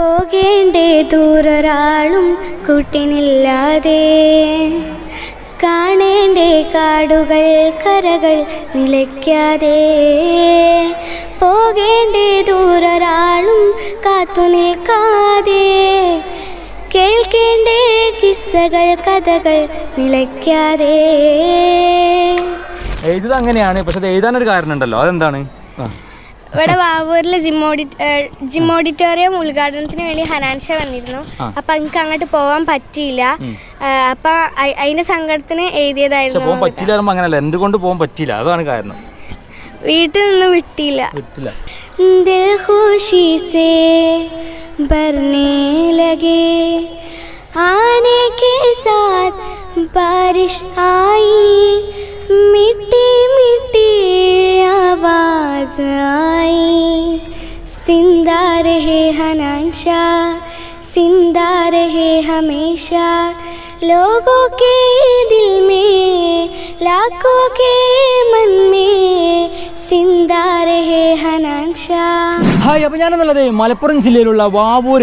പോകേണ്ടേ? ദൂരൊരാളും കൂട്ടിനില്ലാതെ. കാണേണ്ടേ? കാടുകൾ കരകൾ നിലയ്ക്കാതെ. പോകേണ്ടേ? ദൂരൊരാളും കാത്തു നിൽക്കാതെ. കേൾക്കേണ്ടേ? കിസ്സകൾ കഥകൾ നിലയ്ക്കാതെ. എഴുതുന്നത് അങ്ങനെയാണ് പക്ഷെ അത് എഴുതാനൊരു കാരണം ഉണ്ടല്ലോ. അതെന്താണ്? ആ. ഇവിടെ വാവൂരിലെ ജിം ഓഡിറ്റോറിയം ഉദ്ഘാടനത്തിന് വേണ്ടി ഹനാൻഷ വന്നിരുന്നു. അപ്പൊ എനിക്ക് അങ്ങോട്ട് പോവാൻ പറ്റിയില്ല. അപ്പൊ അതിന്റെ സങ്കടത്തിന് എഴുതിയതായിരുന്നു. എന്തുകൊണ്ട് പോകാൻ പറ്റില്ല അതാണ് കാരണം. വീട്ടിൽ നിന്ന് വിട്ടില്ല. ആ हमेशा लोगों के दिल में लाखों के मन में ഹായ് അപ്പോൾ ഞാനെന്നുള്ളത് മലപ്പുറം ജില്ലയിലുള്ള Vavoor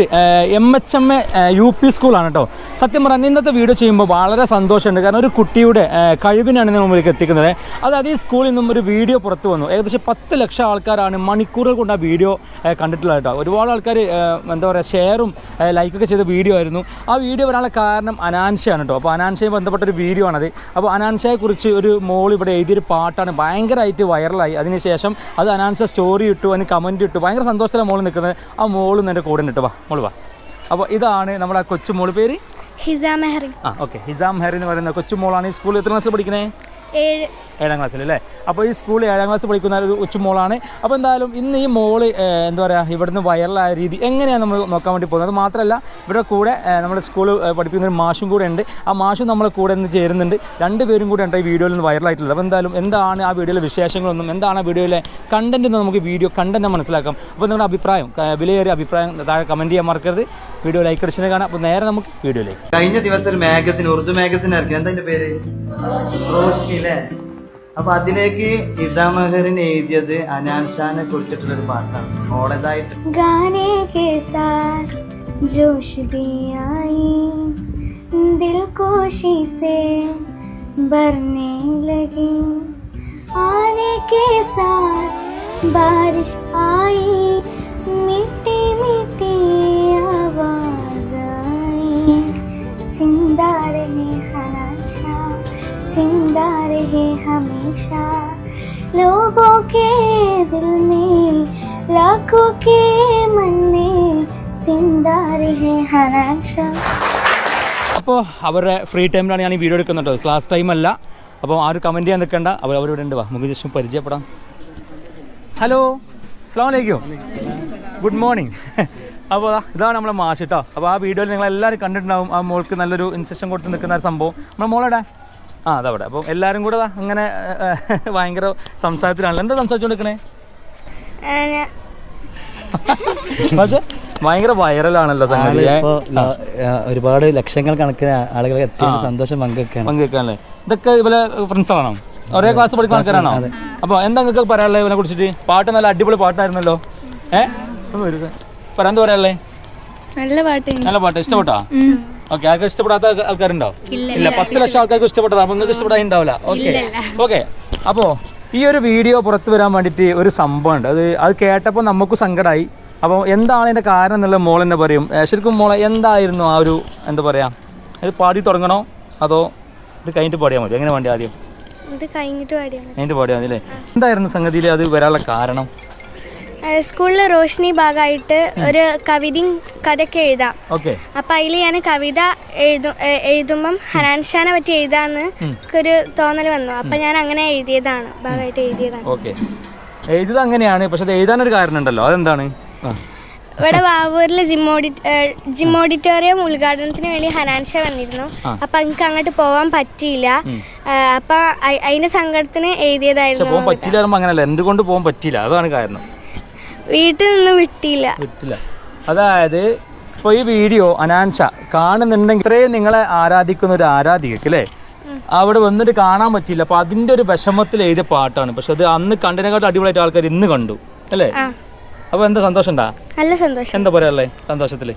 M H M A U P സ്കൂളാണ് കേട്ടോ സത്യം പറഞ്ഞാൽ ഇന്നത്തെ വീഡിയോ ചെയ്യുമ്പോൾ വളരെ സന്തോഷമുണ്ട്. കാരണം ഒരു കുട്ടിയുടെ കഴിവിനാണ് ഇന്ന് മുമ്പിലേക്ക് എത്തിക്കുന്നത്. അതായത് ഈ സ്കൂളിൽ നിന്നും ഒരു വീഡിയോ പുറത്തു വന്നു. ഏകദേശം പത്ത് ലക്ഷം ആൾക്കാരാണ് മണിക്കൂറുകൾ കൊണ്ട് ആ വീഡിയോ കണ്ടിട്ടുള്ളത് കേട്ടോ ഒരുപാട് ആൾക്കാർ എന്താ പറയുക ഷെയറും ലൈക്കൊക്കെ ചെയ്ത വീഡിയോ ആയിരുന്നു. ആ വീഡിയോ വരാനുള്ള കാരണം അനാൻഷയാണ് കേട്ടോ അപ്പോൾ അനാൻഷയെ ബന്ധപ്പെട്ട ഒരു വീഡിയോ ആണത്. അപ്പോൾ അനാൻഷയെക്കുറിച്ച് ഒരു മോൾ ഇവിടെ എഴുതിയൊരു പാട്ടാണ് ഭയങ്കരമായിട്ട് വൈറലായി. അതിനുശേഷം അത് അനാൻസ സ്റ്റോറി ഇട്ടു അതിന് കമന്റ് ഇട്ടു. ഭയങ്കര സന്തോഷത്തിലാണ് മോൾ നിൽക്കുന്നത്. ആ മോളും എന്റെ കൂടെ ഇട്ടു വാ. മോൾ വാ. അപ്പോൾ ഇതാണ് നമ്മുടെ കൊച്ചു മോൾ പേര്? ഹിസാം മെഹറി ആ ഓക്കെ ഹിസാം ഹെറി എന്ന് പറയുന്ന കൊച്ചു മോളാണ് ഈ സ്കൂളിൽ എത്ര ക്ലാസ്സിൽ പഠിക്കണേ? ഏഴ് ഏഴാം ക്ലാസ്സിൽ അല്ലേ അപ്പോൾ ഈ സ്കൂളിൽ ഏഴാം ക്ലാസ് പഠിക്കുന്ന ഒരു ഉച്ചുമോളാണ് അപ്പോൾ എന്തായാലും ഇന്ന് ഈ മോൾ എന്താ പറയുക ഇവിടുന്ന് വൈറലായ രീതി എങ്ങനെയാണ് നമ്മൾ നോക്കാൻ വേണ്ടി പോകുന്നത്? അത് മാത്രമല്ല ഇവിടെ കൂടെ നമ്മുടെ സ്കൂൾ പഠിപ്പിക്കുന്ന ഒരു മാഷും കൂടെ ഉണ്ട്. ആ മാഷും നമ്മളെ കൂടെ നിന്ന് ചേരുന്നുണ്ട്. രണ്ടുപേരും കൂടെ ഉണ്ട് ഈ വീഡിയോയിൽ നിന്ന് വൈറലായിട്ടുള്ളത്. അപ്പോൾ എന്തായാലും എന്താണ് ആ വീഡിയോയിലെ വിശേഷങ്ങളൊന്നും എന്താണ് ആ വീഡിയോയിലെ കണ്ടന്റ് എന്ന് നമുക്ക് വീഡിയോ കണ്ടന്റ് മനസ്സിലാക്കാം. അപ്പോൾ നിങ്ങളുടെ അഭിപ്രായം വിലയേറിയ അഭിപ്രായം താഴെ കമന്റ് ചെയ്യാൻ മറക്കരുത്. വീഡിയോ ലൈക്ക് കൃഷ്ണനെ കാണാം. അപ്പോൾ നേരെ നമുക്ക് വീഡിയോയിലേക്ക് കഴിഞ്ഞ ദിവസം ഒരു മാഗസിൻ ഉറുദു മാഗസിൻ ഇറക്കി എന്താ പേര്? റോഷ്നി. അല്ലേ അപ്പൊ അതിലേക്ക് ഇസാമഹറിൻ എഴുതിയത് അനാൻ ഷാനെ കുറിച്ചിട്ടുള്ള ഒരു പാട്ടാണ് മോളേതായിട്ട് गाने के साथ जोश भी आई दिल कोशी से भरने लगी आने के साथ बारिश आई मिट्टी मिट्टी आवाज आई जिंदा रहे हनाशा जिंदा रहे हमेशा लोगों के दिल में लाखों के मन में जिंदा रहे हनाशा അപ്പോൾ അവരുടെ ഫ്രീ ടൈമിലാണ് ഞാൻ ഈ വീഡിയോ എടുക്കുന്നത് കേട്ടോ ക്ലാസ് ടൈം അല്ല അപ്പോൾ ആരും കമൻറ്റ് ചെയ്യാൻ നിൽക്കണ്ട അവർ അവരിവിടെ ഉണ്ട് വാ നമുക്ക് ജസ്റ്റ് പരിചയപ്പെടാം ഹലോ അസ്സാം വലൈക്കും ഗുഡ് മോർണിംഗ് അപ്പോൾ ദാ ഇതാണ് നമ്മളെ മാഷ് കേട്ടോ അപ്പോൾ ആ വീഡിയോയിൽ നിങ്ങൾ എല്ലാവരും കണ്ടിട്ടുണ്ടാവും ആ മോൾക്ക് നല്ലൊരു ഇൻസെഷൻ കൊടുത്ത് നിൽക്കുന്ന ഒരു സംഭവം നമ്മുടെ മോളെടെ ആ അതവിടെ അപ്പം എല്ലാവരും കൂടെ അങ്ങനെ ഭയങ്കര സംസാരത്തിലാണല്ലോ. എന്താ സംസാരിച്ചുകൊണ്ടിരിക്കണേ പക്ഷേ ഭയങ്കര വൈറലാണല്ലോ സംഗതി. ഒരുപാട് ലക്ഷങ്ങൾ കണക്കിന് ആളുകൾ സന്തോഷം പങ്കുവെക്കാണ്. പങ്കുവെക്കാണല്ലേ? ഇതൊക്കെ ഇവരെ ഫ്രണ്ട്സാണോ ഒരേ ക്ലാസ് പഠിക്കുന്ന ആൾക്കാരാണോ? അപ്പൊ എന്താ നിങ്ങൾക്ക് പറയാനുള്ളത് ഇവനെ കുറിച്ചിട്ട്? പാട്ട് നല്ല അടിപൊളി പാട്ടായിരുന്നല്ലോ. ഏഹ്. പറയാൻ പറയാനുള്ളേ? പറയാനുള്ളത് നല്ല പാട്ട്. നല്ല പാട്ട്. ഇഷ്ടപ്പെട്ടോ? ഓക്കെ ആൾക്കാർ ഇഷ്ടപ്പെടാത്ത ആൾക്കാരുണ്ടാവും ആൾക്കാരുണ്ടോ? ഇല്ല പത്ത് ലക്ഷം ആൾക്കാർക്ക് ഇഷ്ടപ്പെട്ടതാ. അപ്പൊ നിങ്ങൾക്ക് ഇഷ്ടപ്പെടാൻ ഉണ്ടാവില്ല. ഓക്കെ ഓക്കെ അപ്പോ ഈ ഒരു വീഡിയോ പുറത്തു വരാൻ വേണ്ടിയിട്ട് ഒരു സംഭവമുണ്ട് അത് അത് കേട്ടപ്പോൾ നമുക്ക് സങ്കടമായി അപ്പോൾ എന്താണ് അതിന്റെ കാരണം എന്നുള്ള മോൾ എന്നെ പറയും. ശരിക്കും മോളെ എന്തായിരുന്നു ആ ഒരു എന്താ പറയുക ഇത് പാടി തുടങ്ങണോ? അതോ ഇത് കഴിഞ്ഞിട്ട് പാടിയാൽ മതി? എങ്ങനെ വേണ്ടി ആദ്യം? ഇത് കഴിഞ്ഞിട്ട് പാടിയാണ് കഴിഞ്ഞിട്ട് പാടിയാൽ മതി അല്ലേ? എന്തായിരുന്നു സംഗതിയിൽ അത് വരാനുള്ള കാരണം? സ്കൂളിൽ റോഷിനി ഭാഗമായിട്ട് ഒരു കവിതയും കഥയൊക്കെ എഴുതാം. അപ്പൊ അതിൽ ഞാൻ കവിത എഴുതും എഴുതുമ്പം ഹനാൻഷാനെ പറ്റി എഴുതാന്ന് ഒരു തോന്നൽ വന്നു. അപ്പൊ ഞാൻ അങ്ങനെ എഴുതിയതാണ് ഭാഗമായിട്ട് എഴുതിയതാണ്. എഴുതുന്നത് അങ്ങനെയാണ് പക്ഷെ അത് എഴുതാനൊരു കാരണം ഉണ്ടല്ലോ അതെന്താണ് ഇവിടെ വാവൂരിലെ ജിം ജിം ഓഡിറ്റോറിയം ഉദ്ഘാടനത്തിന് വേണ്ടി ഹനാൻഷ വന്നിരുന്നു. അപ്പൊ എനിക്ക് അങ്ങോട്ട് പോവാൻ പറ്റിയില്ല. അപ്പൊ അതിന്റെ സങ്കടത്തിന് എഴുതിയതായിരുന്നു പോകാൻ പറ്റില്ല എന്തുകൊണ്ട് പോകാൻ പറ്റില്ല അതാണ് കാരണം. വീട്ടിൽ നിന്ന് വിട്ടില്ല. വിട്ടില്ല. അതായത് ഇപ്പൊ ഈ വീഡിയോ അനാൻഷ കാണുന്നുണ്ടെങ്കിൽ ഇത്രയും നിങ്ങളെ ആരാധിക്കുന്ന ഒരു ആരാധികക്ക് അല്ലേ അവിടെ വന്നിട്ട് കാണാൻ പറ്റില്ല അപ്പൊ അതിന്റെ ഒരു വിഷമത്തിൽ എഴുതിയ പാട്ടാണ്. പക്ഷെ അത് അന്ന് കണ്ടതിനെക്കാട്ടും അടിപൊളിയായിട്ട് ആൾക്കാർ ഇന്ന് കണ്ടു. അല്ലേ? അപ്പൊ എന്താ സന്തോഷം ഉണ്ടാ നല്ല സന്തോഷം. എന്താ പറയാല്ലേ സന്തോഷത്തിൽ?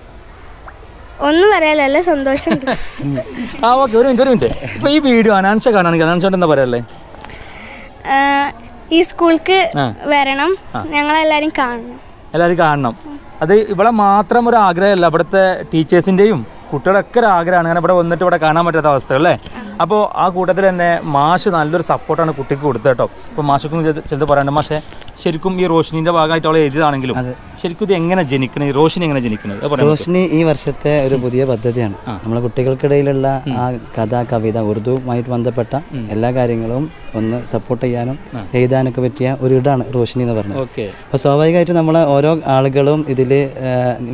ഒന്നും പറയാല്ല സന്തോഷം. ആ ഓക്കെ. ഒരു മിനിറ്റ് ഒരു മിനിറ്റ്. ഇപ്പോൾ ഈ വീഡിയോ അനാൻഷ കാണുകയാണെങ്കിൽ അനാൻഷ എന്താ പറയാല്ലേ ഈ സ്കൂൾക്ക് വരണം. ഞങ്ങളെല്ലാരും കാണണം. എല്ലാവരും കാണണം. അത് ഇവിടെ മാത്രം ഒരു ആഗ്രഹമല്ല. ഇവിടുത്തെ ടീച്ചേഴ്സിന്റെയും കുട്ടികളൊക്കെ ഒരു ആഗ്രഹമാണ്. അങ്ങനെ ഇവിടെ വന്നിട്ട് ഇവിടെ കാണാൻ പറ്റാത്ത അവസ്ഥ അല്ലേ? അപ്പോൾ ആ കൂട്ടത്തിൽ തന്നെ മാഷ് നല്ലൊരു സപ്പോർട്ടാണ് കുട്ടിക്ക് കൊടുത്തത് കേട്ടോ. അപ്പോൾ മാഷക്കും ചിലത് പറയാനുണ്ട് മാഷെ ശരിക്കും ഈ റോഷിനിന്റെ ഭാഗമായിട്ട് അവളെ എഴുതിയതാണെങ്കിലും ശരിക്കും ഇത് എങ്ങനെ ജനിക്കണം? ഈ റോഷിനി എങ്ങനെ ജനിക്കണത്? റോഷിനി ഈ വർഷത്തെ ഒരു പുതിയ പദ്ധതിയാണ്. നമ്മുടെ കുട്ടികൾക്കിടയിലുള്ള ആ കഥ കവിത ഉറുദുവുമായിട്ട് ബന്ധപ്പെട്ട എല്ലാ കാര്യങ്ങളും ഒന്ന് സപ്പോർട്ട് ചെയ്യാനും എഴുതാനൊക്കെ പറ്റിയ ഒരു ഇടാണ് റോഷിനി എന്ന് പറഞ്ഞത്. ഓക്കെ. അപ്പോൾ സ്വാഭാവികമായിട്ട് നമ്മളെ ഓരോ ആളുകളും ഇതിൽ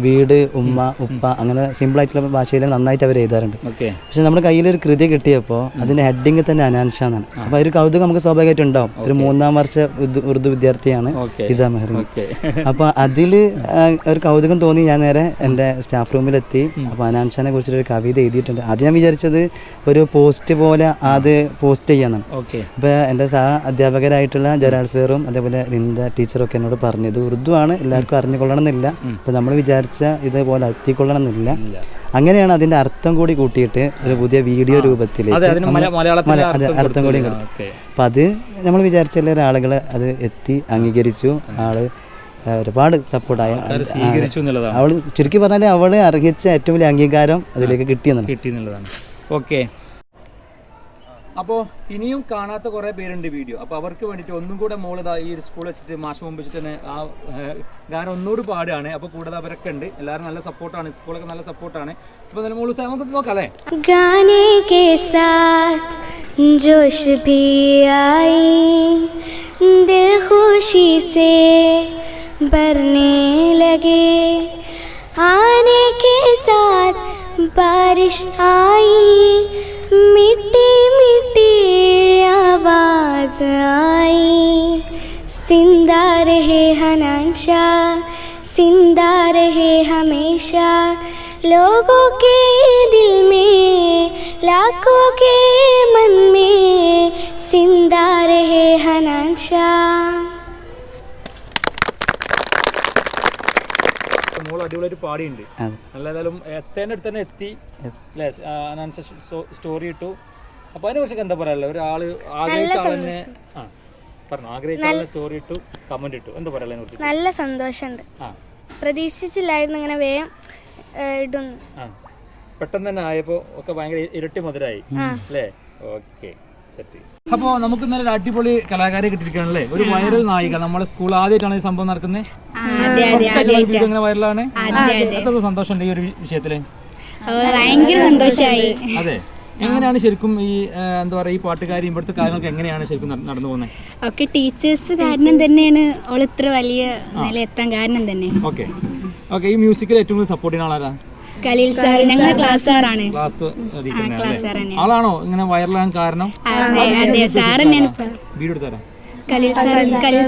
വീട് ഉമ്മ ഉപ്പ അങ്ങനെ സിമ്പിൾ ആയിട്ടുള്ള ഭാഷയിൽ നന്നായിട്ട് അവർ എഴുതാറുണ്ട്. പക്ഷെ നമ്മുടെ കയ്യിൽ ഒരു കൃതി കിട്ടിയപ്പോൾ അതിന്റെ ഹെഡിങ് തന്നെ അനാൻഷ എന്നാണ്. അപ്പോൾ ഒരു കൗതുകം നമുക്ക് സ്വാഭാവികമായിട്ട് ഉണ്ടാവും. ഒരു മൂന്നാം വർഷ ഉറുദു വിദ്യാർത്ഥിയാണ് ഇസാ മെഹറിൻ അപ്പോൾ അതിൽ ഒരു കൗതുകം തോന്നി. ഞാൻ നേരെ എന്റെ സ്റ്റാഫ് റൂമിലെത്തി. അപ്പോൾ അനാൻഷാനെ കുറിച്ചൊരു കവിത എഴുതിയിട്ടുണ്ട്. അത് ഞാൻ വിചാരിച്ചത് ഒരു പോസ്റ്റ് പോലെ അത് പോസ്റ്റ് ചെയ്യാന്നാണ് ഓക്കെ. അപ്പോൾ എന്റെ സഹ അധ്യാപകരായിട്ടുള്ള ജരാൾ സാറും അതേപോലെ റിന്ദ ടീച്ചറൊക്കെ എന്നോട് പറഞ്ഞു. ഇത് ഉറുദു ആണ് എല്ലാവർക്കും അറിഞ്ഞുകൊള്ളണം എന്നില്ല അപ്പോൾ നമ്മൾ വിചാരിച്ച ഇതേപോലെ എത്തിക്കൊള്ളണം എന്നില്ല അങ്ങനെയാണ് അതിന്റെ അർത്ഥം കൂടി കൂട്ടിയിട്ട് ഒരു പുതിയ വീഡിയോ രൂപത്തിൽ അർത്ഥം കൂടി കൊടുത്തു. അപ്പം അത് നമ്മൾ വിചാരിച്ച എല്ലാ ആളുകൾ അത് എത്തി അംഗീകരിച്ചു. ആൾ ഒരുപാട് സപ്പോർട്ടായ അവൾ ചുരുക്കി പറഞ്ഞാൽ അവൾ അർഹിച്ച ഏറ്റവും വലിയ അംഗീകാരം അതിലേക്ക് കിട്ടിയെന്നാണ് കിട്ടിയെന്നുള്ളതാണ് ഓക്കെ. അപ്പോൾ ഇനിയും കാണാത്ത കുറേ പേരുണ്ട് വീഡിയോ അപ്പോൾ അവർക്ക് വേണ്ടിയിട്ട് ഒന്നും കൂടെ മോൾ ഈ ഒരു സ്കൂൾ വെച്ചിട്ട് മാഷം മുമ്പ് വെച്ചിട്ട് തന്നെ ആ ഗാനം ഒന്നുകൂടി പാടുകയാണ്. അപ്പോൾ കൂടുതൽ അവരൊക്കെ ഉണ്ട്. എല്ലാവരും നല്ല സപ്പോർട്ടാണ് സ്കൂളൊക്കെ നല്ല സപ്പോർട്ടാണ് അപ്പോൾ നല്ല മോൾ നമുക്ക് നോക്കാം അല്ലേ? ഗാനേ ജോഷ് സേ भरने लगे। आने के साथ बारिश आई। मिट्टी मिट्टी आवाज़ आई। ज़िंदा रहे हनाशा, ज़िंदा रहे हमेशा। लोगों के दिल में, लाखों के मन में ज़िंदा रहे हनाशा। മോൾ അടിപൊളിയായിട്ട് പാടിയുണ്ട്. നല്ല ഏതായാലും എത്തേന്റെ അടുത്ത് തന്നെ എത്തി. സ്റ്റോറി ഇട്ടു. അപ്പൊ അതിനെ കുറിച്ചൊക്കെ എന്താ പറയാനുള്ളത്? ഒരാൾ ആഗ്രഹിച്ച ആളെന്നെ ആ പറഞ്ഞു. ആഗ്രഹിച്ച ആളിനെ സ്റ്റോറി ഇട്ടു കമന്റ് ഇട്ടു. എന്താ കുറിച്ച് നല്ല സന്തോഷമുണ്ട്. ആ. പ്രതീക്ഷിച്ചില്ലായിരുന്നു ഇങ്ങനെ വേഗം ഇടുന്നു. ആ. പെട്ടെന്ന് തന്നെ ആയപ്പോ ഒക്കെ ഭയങ്കര ഇരട്ടി മധുരായി. അല്ലേ? ഓക്കെ. സെറ്റ് അപ്പോൾ നമുക്ക് ഇന്നലെ ഒരു അടിപൊളി കലാകാരെ കിട്ടിയിരിക്കുകയാണല്ലേ? ഒരു വൈറൽ നായിക. നമ്മുടെ സ്കൂൾ ആദ്യമായിട്ടാണ് ഈ സംഭവം നടക്കുന്നത്. ഇങ്ങനെ വൈറലാണ്. എത്ര സന്തോഷമുണ്ട് ഈ ഒരു വിഷയത്തിൽ. ഭയങ്കര സന്തോഷമായി അതെ. എങ്ങനെയാണ് ശരിക്കും ഈ എന്താ പറയുക ഈ പാട്ടുകാരി ഇവിടുത്തെ കാര്യങ്ങളൊക്കെ എങ്ങനെയാണ് ശരിക്കും നടന്നു പോകുന്നത് ഒക്കെ ടീച്ചേഴ്സ് കാരണം തന്നെയാണ് അവൾ ഇത്ര വലിയ നില എത്താൻ കാരണം തന്നെ. ഓക്കെ. ഓക്കെ ഈ മ്യൂസിക്കിൽ ഏറ്റവും കൂടുതൽ സപ്പോർട്ട് ചെയ്യുന്ന ആളാരാ? കലീൽ സാർ ഞങ്ങളുടെ ക്ലാസ് സാറാണ്. ക്ലാസ് സാർ ആളാണോ ഇങ്ങനെ വൈറലാകാൻ കാരണം? അതെ സാർ തന്നെയാണ് സാർ വീഡിയോ എടുത്തരാം കലീൽ സാർ കലീൽ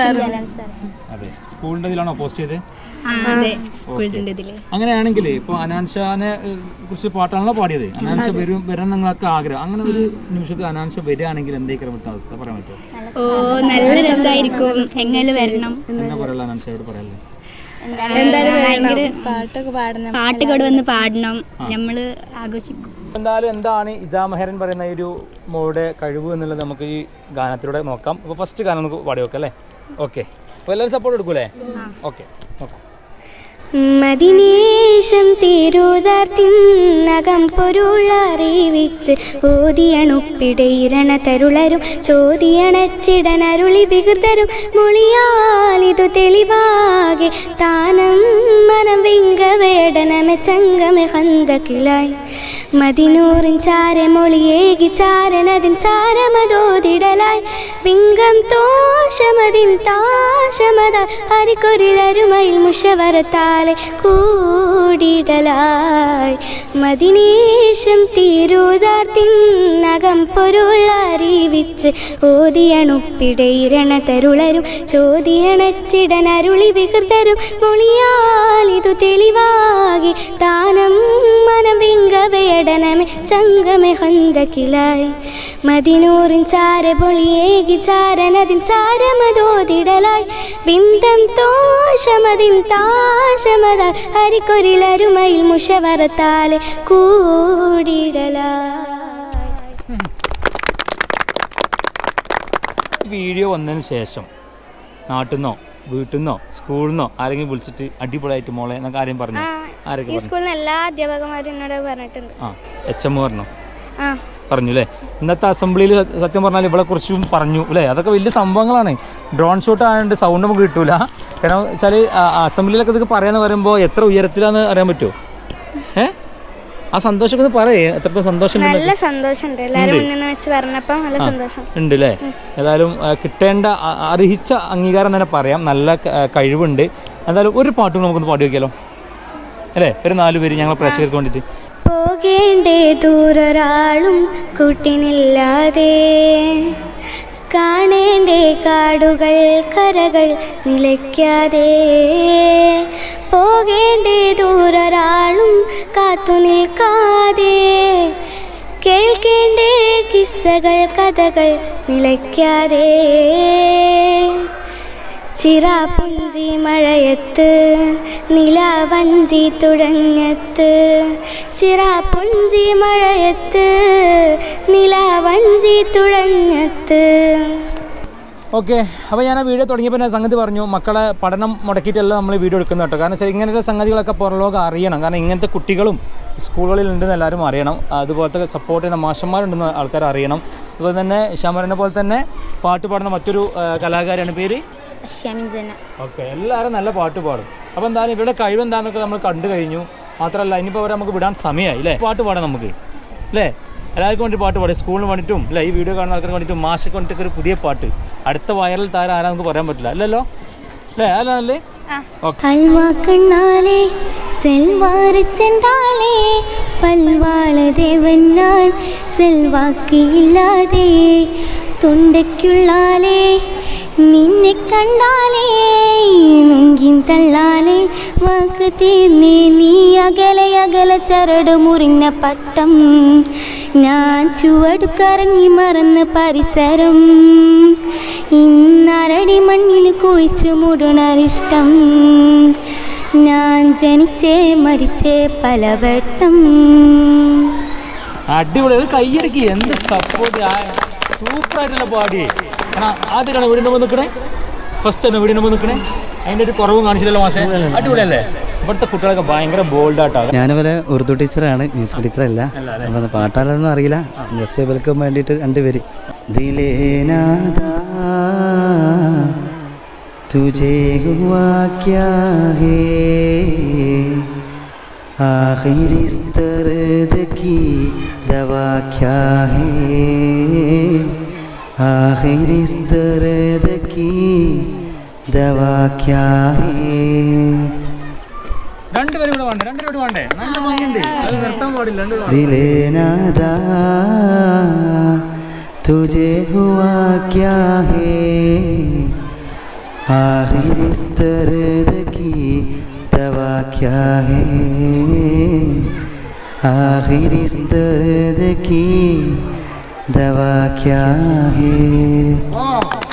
സാർ അതെ. സ്കൂളിന്റെ ഇതിലാണോ പോസ്റ്റ് ചെയ്തത് അതെ. സ്കൂളിന്റെ ഇതിൽ. അങ്ങനെയാണെങ്കിൽ ഇപ്പൊ അനാൻഷാനെ കുറിച്ച് പാട്ടാണല്ലോ പാടിയത്. അനാൻഷ വരും വരാൻ നിങ്ങൾക്ക് ആഗ്രഹം. അങ്ങനെ ഒരു നിമിഷത്തിൽ അനാൻഷ വരികയാണെങ്കിൽ എന്തെങ്കിലും അവസ്ഥ? പറയാൻ പറ്റുമോ? ഓ നല്ല രസമായിരിക്കും എങ്ങനെ വരണം? എന്നാ പറയല്ല അനാൻഷയോട് പറയല്ലേ വന്ന് പാടണം. നമ്മൾ ആഘോഷിക്കും. എന്തായാലും എന്താണ് ഇസാ മെഹരൻ പറയുന്ന ഒരു മോളുടെ കഴിവ് എന്നുള്ളത് നമുക്ക് ഈ ഗാനത്തിലൂടെ നോക്കാം. അപ്പോൾ ഫസ്റ്റ് ഗാനം നമുക്ക് പാടി നോക്കാം അല്ലേ? ഓക്കെ അപ്പോൾ എല്ലാവരും സപ്പോർട്ട് എടുക്കൂലേ? ഓക്കെ നോക്കാം മദിനേശം തിരുതാർത്തിന്നകം പൊരുളറിവിച്ച് ഓതിയണുപ്പിടയിരണ തരുളരും ചോദിയണച്ചിടനരുളി വികൃതരും മൊളിയാലിതു തെളിവാകെ താനം മനം വിങ്കവേടനമെ ചങ്കമെ ഹന്തക്കിലായി. മതിനൂറിൻ ചാരമൊളിയേകി ചാരനതിൻ ചാരമതോതിടലായി. വിങ്കം തോഷമതിൻ താശമത ഹരിക്കൊരിലരുമയിൽ മുഷവരത്താലെ കൂടിടലായി. മതിനേശം നഖം പൊരുളറിവിച്ച് ഓതിയണുപ്പിടയിരണ തരുളരും ചോദിയണച്ചിടനരുളി വികൃതരും മൊളിയാലിതു തെളിവാകി താനം മനം വിങ്കവേടനമെ ചാരമേ ചങ്കമേ ഹന്തക്കിലായി മതിനൂറിൻ ചാരപൊളിയേകി ചാരനതിൻ ചാരമതോതിടലായി. ബിന്ദം തോഷമതിൻ ಮೈಲ್ ಮುಷವರ മുഷവറത്താലെ കൂടിടലായി. വീഡിയോ വന്നതിന് ശേഷം നാട്ടിൽ നിന്നോ വീട്ടിൽ നിന്നോ സ്കൂളിൽ നിന്നോ ആരെങ്കിലും വിളിച്ചിട്ട് അടിപൊളിയായിട്ട് മോളെ എന്നൊക്കെ ആരെയും പറഞ്ഞു? ആരൊക്കെ ഈ സ്കൂളിൽ എല്ലാ അധ്യാപകന്മാരും എന്നോട് പറഞ്ഞിട്ടുണ്ട്. ആ എച്ച് എം പറഞ്ഞു? പറഞ്ഞു അല്ലേ ഇന്നത്തെ അസംബ്ലിയിൽ സത്യം പറഞ്ഞാൽ ഇവളെ കുറിച്ചും പറഞ്ഞു അല്ലേ? അതൊക്കെ വലിയ സംഭവങ്ങളാണ്. ഡ്രോൺ ഷൂട്ട് ആയതുകൊണ്ട് സൗണ്ട് നമുക്ക് കിട്ടൂല. കാരണം വെച്ചാൽ അസംബ്ലിയിലൊക്കെ ഇതൊക്കെ പറയാന്ന് പറയുമ്പോൾ എത്ര ഉയരത്തിലാന്ന് അറിയാൻ പറ്റുമോ? ആ സന്തോഷം ഒന്ന് പറയേ. എത്രത്തോളം സന്തോഷം നല്ല സന്തോഷമുണ്ട്. എല്ലാവരും മുന്നിൽ നിന്ന് വെച്ച് പറഞ്ഞപ്പോൾ നല്ല സന്തോഷം. ഉണ്ട് അല്ലേ ഏതായാലും കിട്ടേണ്ട അർഹിച്ച അംഗീകാരം തന്നെ പറയാം. നല്ല കഴിവുണ്ട്. എന്തായാലും ഒരു പാട്ട് നമുക്കൊന്ന് പാടി വെക്കാലോ? അല്ലേ? ഒരു നാല് പേര് ഞങ്ങൾ പ്രേക്ഷകർക്ക് വേണ്ടിയിട്ട്. പോകേണ്ടേ ദൂരൊരാളും കൂട്ടിനില്ലാതെ. കാണേണ്ടേ കാടുകൾ കരകൾ നിലയ്ക്കാതെ. പോകേണ്ടേ ദൂരൊരാളും കാത്തു നിൽക്കാതെ. കേൾക്കേണ്ടേ കിസ്സകൾ കഥകൾ നിലയ്ക്കാതെ. ചിറാപുഞ്ചി മഴയത്ത് നിലാവഞ്ചി തുടങ്ങത്ത്. ചിറാപുഞ്ചി മഴയത്ത് നിലാവഞ്ചി തുടങ്ങത്ത്. ഓക്കെ അപ്പോൾ ഞാൻ ആ വീഡിയോ തുടങ്ങിയപ്പോൾ ഞാൻ സംഗതി പറഞ്ഞു. മക്കളെ പഠനം മുടക്കിയിട്ടല്ല നമ്മൾ വീഡിയോ എടുക്കുന്നത് കേട്ടോ. കാരണം വെച്ചാൽ ഇങ്ങനത്തെ സംഗതികളൊക്കെ പുറലോകം അറിയണം. കാരണം ഇങ്ങനത്തെ കുട്ടികളും സ്കൂളുകളിൽ ഉണ്ടെന്ന് എല്ലാവരും അറിയണം. അതുപോലത്തെ സപ്പോർട്ട് ചെയ്യുന്ന മാഷന്മാരുണ്ടെന്ന് ആൾക്കാർ അറിയണം. അതുപോലെ തന്നെ ഷമറിനെ പോലെ തന്നെ പാട്ട് പാടുന്ന മറ്റൊരു കലാകാരിയാണ് പേര് ഓക്കെ എല്ലാവരും നല്ല പാട്ട് പാടും. അപ്പോൾ എന്തായാലും ഇവരുടെ കഴിവെന്താന്നൊക്കെ നമ്മൾ കണ്ടു കഴിഞ്ഞു. മാത്രമല്ല ഇനിയിപ്പോൾ അവരെ നമുക്ക് വിടാൻ സമയമായി അല്ലേ പാട്ട് പാടാം നമുക്ക് അല്ലേ എല്ലാവർക്കും വേണ്ടി പാട്ട് പാടി സ്കൂളിന് വേണ്ടിയിട്ടും അല്ലെ ഈ വീഡിയോ കാണുന്ന ആൾക്കാർക്ക് വേണ്ടിയിട്ടും മാഷക്ക് വേണ്ടിയിട്ടൊക്കെ ഒരു പുതിയ പാട്ട്. അടുത്ത വൈറൽ താരം ആരാ നമുക്ക് പറയാൻ പറ്റില്ല. അല്ലല്ലോ? അല്ലേ അൽവാ കണ്ണാലേ നിന്നെ കണ്ടാലേ നുങ്കിൻ തള്ളാലേ. വാക്ക് തീർന്നേ നീ അകലെ അകലെ ചരട് മുറിഞ്ഞ പട്ടം. ഞാൻ ചുവടുക്കറങ്ങി മറന്ന് പരിസരം. ഇന്നരടി മണ്ണിൽ കുഴിച്ചു മുടുണരിഷ്ടം ഞാൻ ജനിച്ചേ മരിച്ചേ പലവട്ടം. അടിപൊളി. കൈയടക്കി എന്ത് സപ്പോർട്ട് സൂപ്പർ സൂപ്പറായിട്ടുള്ള പാടിയേ കാരണം ആദ്യമാണ് വീടിന് മുമ്പ് നിൽക്കണേ? ഫസ്റ്റ് തന്നെ വീടിന് മുമ്പ് നിൽക്കണേ? അതിന്റെ ഒരു കുറവും കാണിച്ചില്ലല്ലോ മാഷെ. അടിപൊളിയല്ലേ? ഇവിടുത്തെ കുട്ടികളൊക്കെ ഭയങ്കര ബോൾഡ് ബോൾഡാട്ടോ ഞാനിവരെ ഉറുദു ടീച്ചറാണ് മ്യൂസിക് ടീച്ചറല്ല. അപ്പം പാട്ടാലൊന്നും അറിയില്ല. ജസ്റ്റ് ഇവർക്കും വേണ്ടിയിട്ട് രണ്ടുപേര് ദിലേനാഥ ഹേ आखिर इस दर्द की दवा क्या है രണ്ടുപേരും ഇവിടെ വേണ്ടേ രണ്ടുപേരും വേണ്ടേ നല്ല ഭംഗിയുണ്ട് അത് നിർത്താൻ പാടില്ല രണ്ടുപേരും दिले नादा तुझे दवा क्या है?